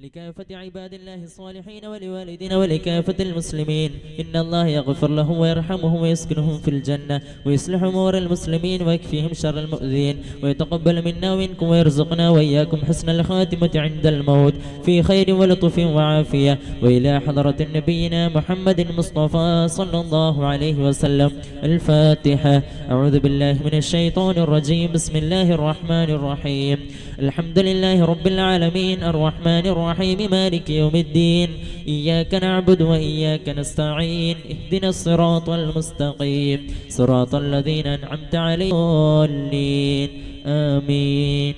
لكافة عباد الله الصالحين ولوالدنا ولكافة المسلمين. إن الله يغفر لهم ويرحمهم ويسكنهم في الجنة ويصلح أمور المسلمين ويكفيهم شر المؤذين ويتقبل منا ومنكم ويرزقنا وإياكم حسن الخاتمة عند الموت. في خير ولطف وعافية. وإلى حضرة نبينا محمد المصطفى صلى الله عليه وسلم. الفاتحة. أعوذ بالله من الشيطان الرجيم. بسم الله الرحمن الرحيم. الحمد لله رب العالمين. الرحمن الرحيم. مالك يوم الدين. إياك نعبد وإياك نستعين. اهدنا الصراط المستقيم. صراط الذين أنعمت عليهم آمين.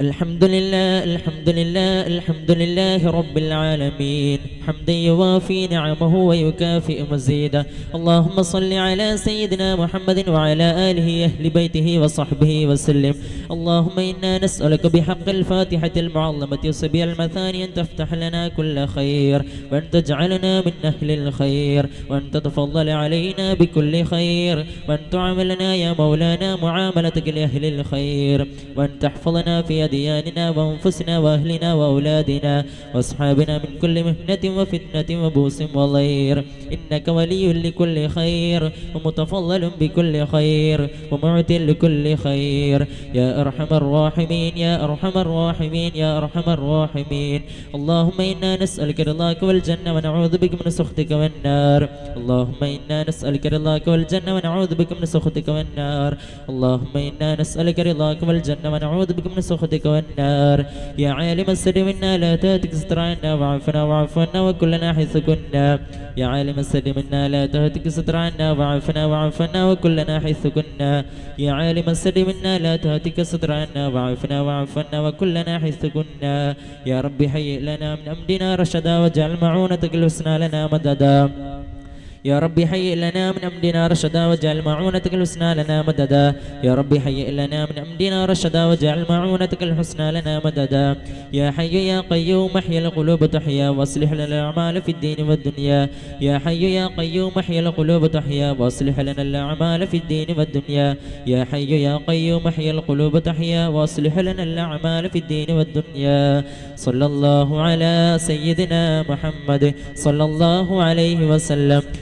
الحمد لله الحمد لله الحمد لله رب العالمين. حمدا يوافي نعمه ويكافئ مزيدا اللهم صل على سيدنا محمد وعلى آله أهل بيته وصحبه وسلم. اللهم إنا نسألك بحق الفاتحة المعظمة صبي المثاني أن تفتح لنا كل خير وأن تجعلنا من أهل الخير وأن تتفضل علينا بكل خير وأن تعاملنا يا مولانا معاملتك لأهل الخير وأن تحفظنا في أدياننا وأنفسنا وأهلنا وأولادنا وأصحابنا من كل مهنة وفتنة وبوس وضير. إنك ولي لكل خير ومتفضل بكل خير ومعت لكل خير. يا أرحم الراحمين يا أرحم الراحمين يا أرحم الراحمين. اللهم إنا نسألك رضاك والجنة ونعوذ بك من سخطك والنار. اللهم إنا نسألك رضاك والجنة ونعوذ بك من سخطك والنار. اللهم إنا نسألك رضاك والجنة ونعوذ بك من سخطك والنار. يا عالم السر منا لا تهتك ستر عنا وعفنا وعف عنا وكلنا حيث كنا. يا عالم السر منا لا تهتك ستر عنا وعفنا وعف عنا وكلنا حيث كنا. يا عالم السر منا لا تهتك ستر عنا وعفنا وعف عنا وكلنا حيث كنا. يا رب هيئ لنا من أمرنا رشدا واجعل معونتك الحسنى لنا مددا. يا رب هيئ لنا من أمرنا رشدا واجعل معونتك الحسنى لنا مددا. يا رب هيئ لنا من أمرنا رشدا واجعل معونتك الحسنى لنا مددا. يا حي يا قيوم احيي القلوب تحيا واصلح لنا الأعمال في الدين والدنيا. يا حي يا قيوم احيي القلوب تحيا واصلح لنا الأعمال في الدين والدنيا. يا حي يا قيوم احيي القلوب تحيا واصلح لنا الأعمال في الدين والدنيا. صلى الله على سيدنا محمد. صلى الله عليه وسلم.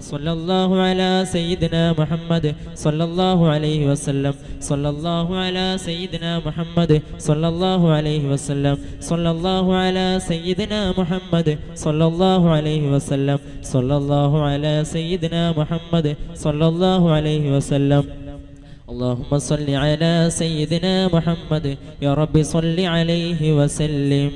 صلى الله على سيدنا محمد صلى الله عليه وسلم صلى الله على سيدنا محمد صلى الله عليه وسلم صلى الله على سيدنا محمد صلى الله عليه وسلم صلى الله على سيدنا محمد صلى الله عليه وسلم اللهم صل على سيدنا محمد يا رب صل عليه وسلم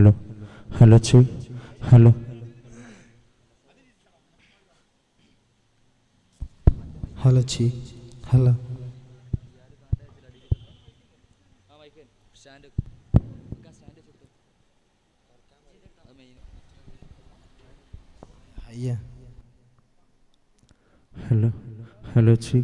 hello hello ചേ hello hello ചി hello അയ്യ ഹലോ ഹലോ ചേ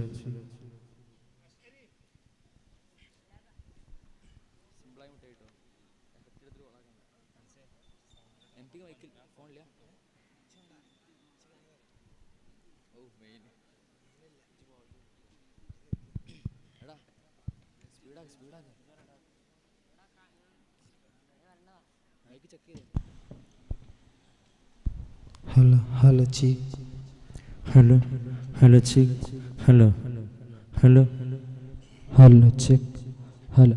ഹലോ ഹലോ ചി ഹലോ ഹലോ ചേ hello hello hello check hello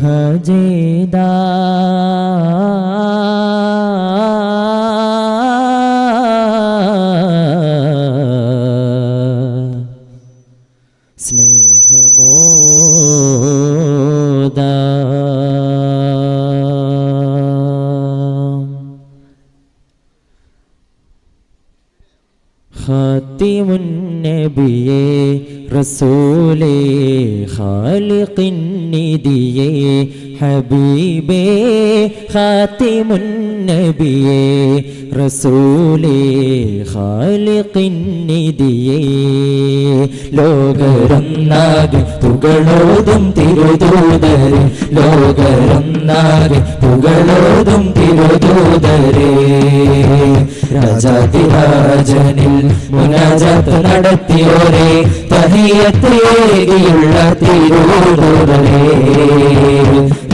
ഹജീദാ ഖാത്തിമുൻ നബിയേ റസൂലേ ഖാലിഖിൻ ഖാത്തിമുന്നബിയെ റസൂലേ ഖാലിഖിന്നിതിയെ ലോകരൊന്നാകെ തുകളോതും തിരുതൂതരെ ലോകരന്നാകെ പുകളോതും തിരുദൂതരേ. രാജാതിരാജനിൽ മുനാജാത്ത് നടത്തിയോരെ തഹിയത്തേകിയുള്ള തിരുദൂതരേ.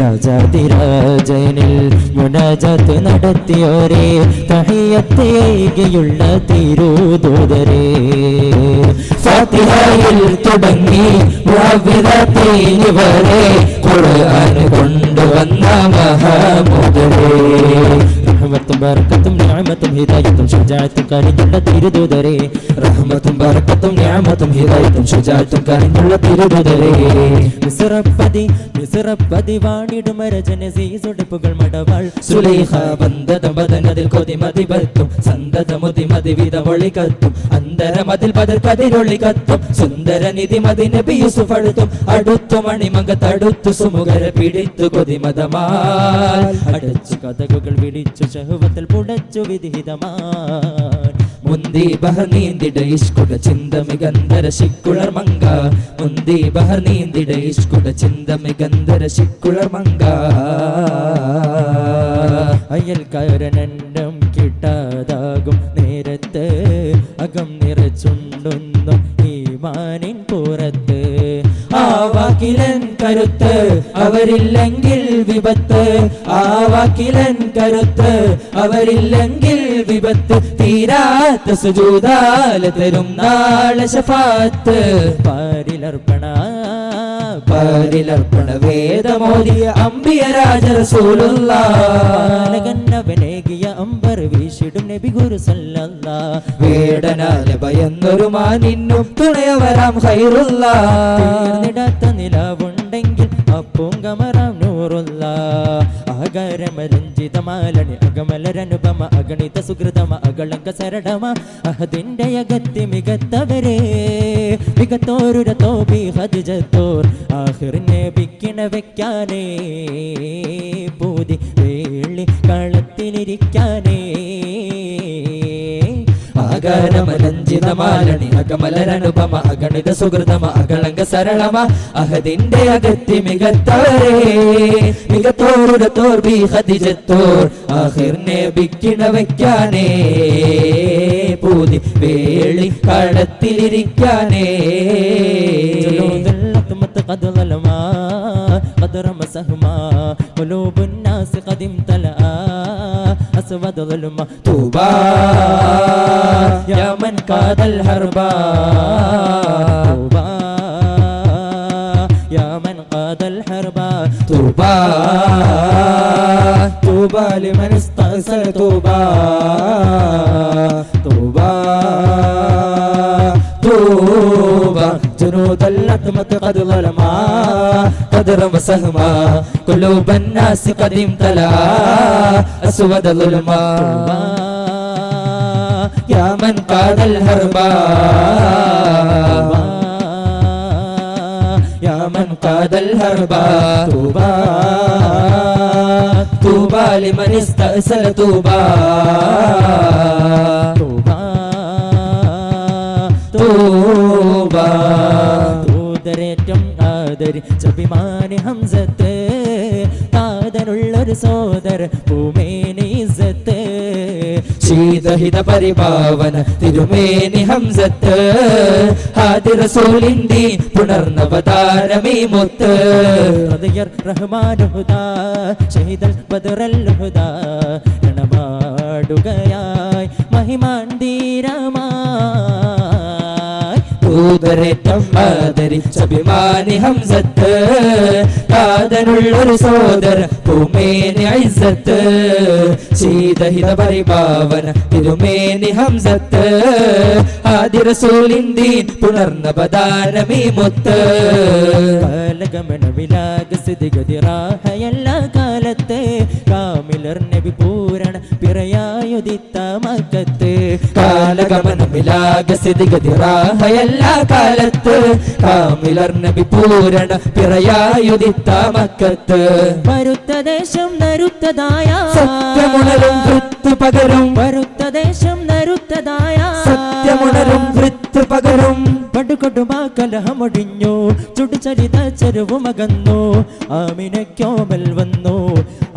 രാജാതിരാജനിൽ മുനാജാത്ത് നടത്തിയോരേ തഹ തഹിയത്തേകയുള്ള തിരുദൂതരേ. ഫാത്തിഹയിൽ തുടങ്ങി വരെ ഖുർആൻ കൊണ്ടുവന്ന മഹാമുദരേ റഹ്മത്തും ബർക്കത്തും നിഅമത്തും ഹിദായത്തും ഷുജാഅത്തും കനിഞ്ഞുള്ള തിരുദൂതരെ. റഹ്മത്തും ബർക്കത്തും നിഅമത്തും ഹിദായത്തും ശുജാഅത്തും കനിഞ്ഞുള്ള തിരുദൂതരെ. മിസ്റപ്പതി മിസ്റപ്പതി വാണിടും രചന സീസുടിപ്പുകൾ മടവാൾ. സുലൈഹ വന്ദത ബദനതിൽ കൊതിമതി പത്തും സന്തത മുതിമതി വിധമൊളി കത്തും. അന്തരമതിൽ പതിൽ കതിരൊളി കത്തും. സുന്ദര നിധി മതി നബി യൂസുഫ് അടുത്തും. അടുത്തു മണിമങ്ക സുമുഖര പിടിത്തു കൊതിമതമാ അടച്ചു കഥകുകൾ വിളിച്ചു ശഹുവത്തിൽ പുടച്ചു അയൽക്കാരനെന്നും കിട്ടാതാകും നേരത്ത് അകം നിറച്ചുണ്ടുന്നു ഈ മാനിൻ പുറത്ത്. ആ വാക്കിലൻ കരുത്ത് അവരില്ലെങ്കിൽ വിപത്ത്. ആ വാക്കിലൻ കരുത്ത് അവരില്ലെങ്കിൽ വിപത്ത്. തീരാത്ത സുജൂതാല തരും നാളെ ശഫാത്ത്. പാരിലർപ്പണ പാരിലർപ്പണ വേദമോദിയ അമ്പിയ രാജറസൂലുള്ള റസൂലുള്ള പാലകന്നവനേകിയ അമ്പർ വീശിടും നബി ഗുരു സല്ലല്ല വേടനാല ഭയന്നൊരു മാനിന്നും തുണയവരാം ഹൈറുള്ള നിടാത്ത നിലവുണ്ടെങ്കിൽ അപ്പും കമറാം നൂറുള്ള ആകാരമരഞ്ജിതമാലണി അകമലരനുപമ അഗണിത സുഹൃതമ അകളങ്ക സരടമ അഹദിന്റെ അകത്തി മികത്തവരെ. മികത്തോരുര തോബി ഹജ്ജത്തോർ ആഹിറിനെ വിക്കിണ വെക്കാനേ. പൂതി വേളി കളത്തിലിരിക്കാനേ. ആകാരമരഞ്ജിതമാലണി അകമലരനുപമ അഗണിത സുഹൃതമ അകളങ്ക സരളമ അഹദിന്റെ അകത്തി മികത്തവരെ മികത്തോരുടെ തോർബി ഹദിജത്തോർ ആഹിർനെ ബിക്കിണ വയ്ക്കാനേ പൂതി വേളി കടത്തിലിരിക്കാനേ جلود الأطمة قد ظلما قد رمى سهما قلوب الناس قد امتلأ أسود ظلمة. توبا يا من قاد الحربا توبا يا من قاد الحربا توبا توبا لمن استأصل توبا توبا توبا جنود الأطمة قد ظلما قد رمى سهما قلوب الناس قد امتلأ أسود ظلما يا من قاد الحربا يا من قاد الهربا طوبى طوبى لمن استأصل طوبى طوبى തൂതരേറ്റം ആദരി. അഭിമാനി ഹംസത്ത്. താതനുള്ളൊരു സോദര ഭൂമേനീസത്ത് ശീതഹിത പരിഭാവന തിരുമേനി ഹംസത്ത്. ഹാദിറസൂലിന്റെ പുനർനവതാരമീ മുത്ത്. ഹൃദയർ റഹ്മാനുഹുദ ഷഹീദൽ ബദറൽഹുദ രണമാടുകയായി. മഹിമാൻ ദൂതരേറ്റം ആദരിച്ച അഭിമാനി ഹംസത്ത് കാതനുള്ളൊരു സോദര പൂമേനി ഐസത്ത് ശീതഹിത പരിഭാവന തിരുമേനി ഹംസത്ത് ആദി പുണർന്ന പദാനമീ മുത്ത്. കാലഗമന വിലാക സ്ഥിതിഗതിറാഹയല്ല കാലത്തെ കാമിലർ നബി പൂരണ പിറയായുദിത്ത മക്കത്ത് കാലഗമനമിലാക സ്ഥിതിഗതിറാഹയെല്ലാ കാലത്ത് കാമിലർ നബി പൂരണ പിറയായുദിത്ത മക്കത്ത്. മരുത്ത ദേശം നരുത്തതായ സത്യമുണരും വൃത്ത് പകരും. മരുത്ത ദേശം നരുത്തതായ സത്യമുണരും വൃത്ത് പകരും. പടുകൊടുമാ കലഹമൊടിഞ്ഞു ചുടുചരിത ചെരുവുമകന്നു. ആമിനയ്ക്കോമൽ വന്നു.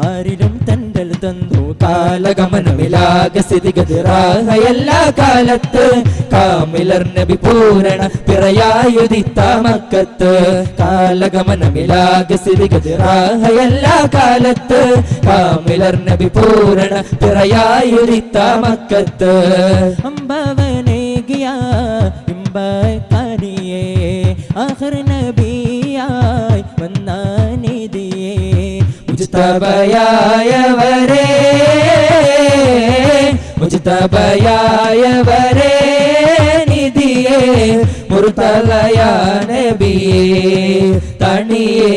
ആരിലും തണ്ടൽ തന്നു. കാലഗമനമിലാക സ്ഥിതിഗതിറാഹയല്ലാ കാലത്ത്. കാമിലർ നബി പൂരണ പിറയായുദിത്ത മക്കത്ത്. ആഗമനമിലാകെ സ്ഥിതിഗതിറാഹയല്ലാ കാലത്ത്. കാമിലർ നബി പൂരണ പിറയായുരിത്ത മക്കത്ത്. അമ്പവനേകിയ ഇമ്പക്കാരിയെ ആഖിർ നബിയായി വന്ന നിധിയെ. മുജ്തബയായവരെ നിധിയെ മുർത്തലയാനബിയെ തണിയെ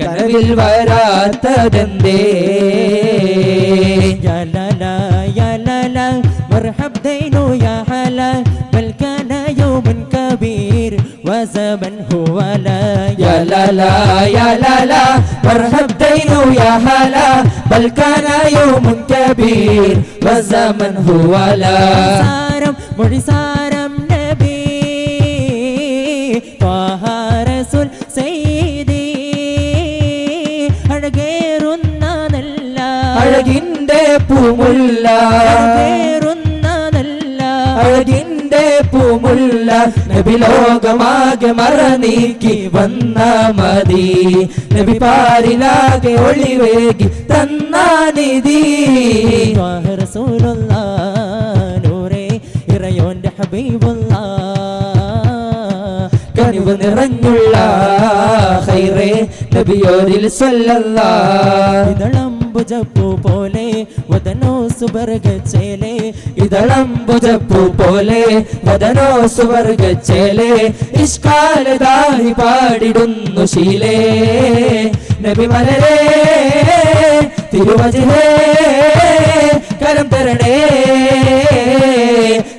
കനവിൽ വരാത്തതെന്തേ? ജലല ജലല മർഹബ് ദൈനു യാ ഹല കബീർ വസബൻ كان يوم كبير وزمن هو لا يا لا لا يا لا لا مرحب دينو يا هلا بل كان يوم كبير والزمن هو لا സാരം മൊഴിസാരം നബി ത്വാഹ റസൂൽ സയ്യിദി അഴകേറുന്ന നല്ല അഴകിന്റെ പൂമുല്ല നബി ലോകമാകെ മറനീക്കി വന്ന മതി. നബി പാരിലാകെ ഒളിവേകി തന്ന നിധി. നൂറേ ഇറയോന്റെ ഹബീബുള്ള. കനിവ് നിറഞ്ഞുള്ള ഹൈറേ നബിയോരിൽ സല്ലല്ലാ ഇതളംബുജപ്പൂ പോലെ വദനോ സുബർഗച്ചേലേ ഇതളംബുജപ്പൂ പോലെ വദനോ സുവർഗച്ചേലേ ഇഷ്കാലതായി പാടിടുന്നു ശീലേ. നബി മലരേ തിരുവജിലേ കരം തരണേ.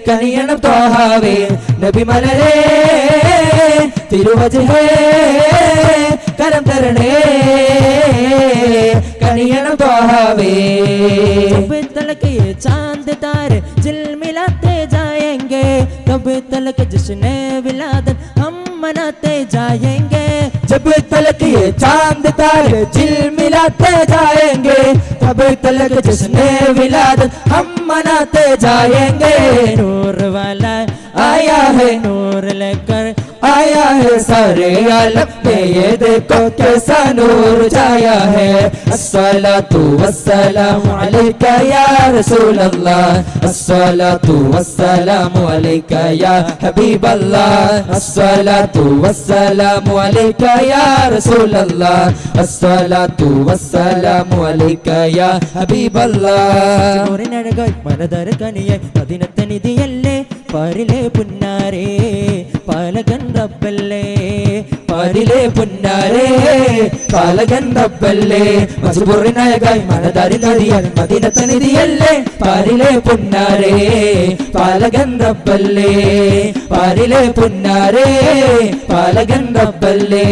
കനിയണം തോഹാവേ നബി മലരേ തിരുവജിലേ കരം തരണേ. कनियन तो हवे तलक ये चाँद तारे जिल मिलाते जाएँगे कब तलक जिसने विलादन हम मनाते जाएँगे जब तलक ये चाँद तारे जिल मिलाते जाएँगे तब तलक जिसने विलादन हम मनाते जाएँगे नूर वाला आया है नूर सारे आलम में ये देखो कैसा नूर छाया है अस्सलातु वस्सलामु अलैका या रसूल अल्लाह अस्सलातु वस्सलामु अलैका या हबीब अल्लाह अस्सलातु वस्सलामु अलैका या रसूल अल्लाह अस्सलातु वस्सलामु अलैका या हबीब अल्लाह നൂറിനഴകായി മനതര കനിയായി പതിനത്തെ നിധിയല്ലേ പാരിലെ പുന്നാരേ പാലകൻ റബ്ബല്ലേ പാരിലെ പുന്നാരേ പാലകൻ റബ്ബല്ലേ മജുബുറിനായകായി മനതാരി നദിയാൽ മദിനത്തെ നിധിയല്ലേ പാരിലെ പുന്നാരേ പാലകൻ റബ്ബല്ലേ പാരിലെ പുന്നാരേ പാലകൻ റബ്ബല്ലേ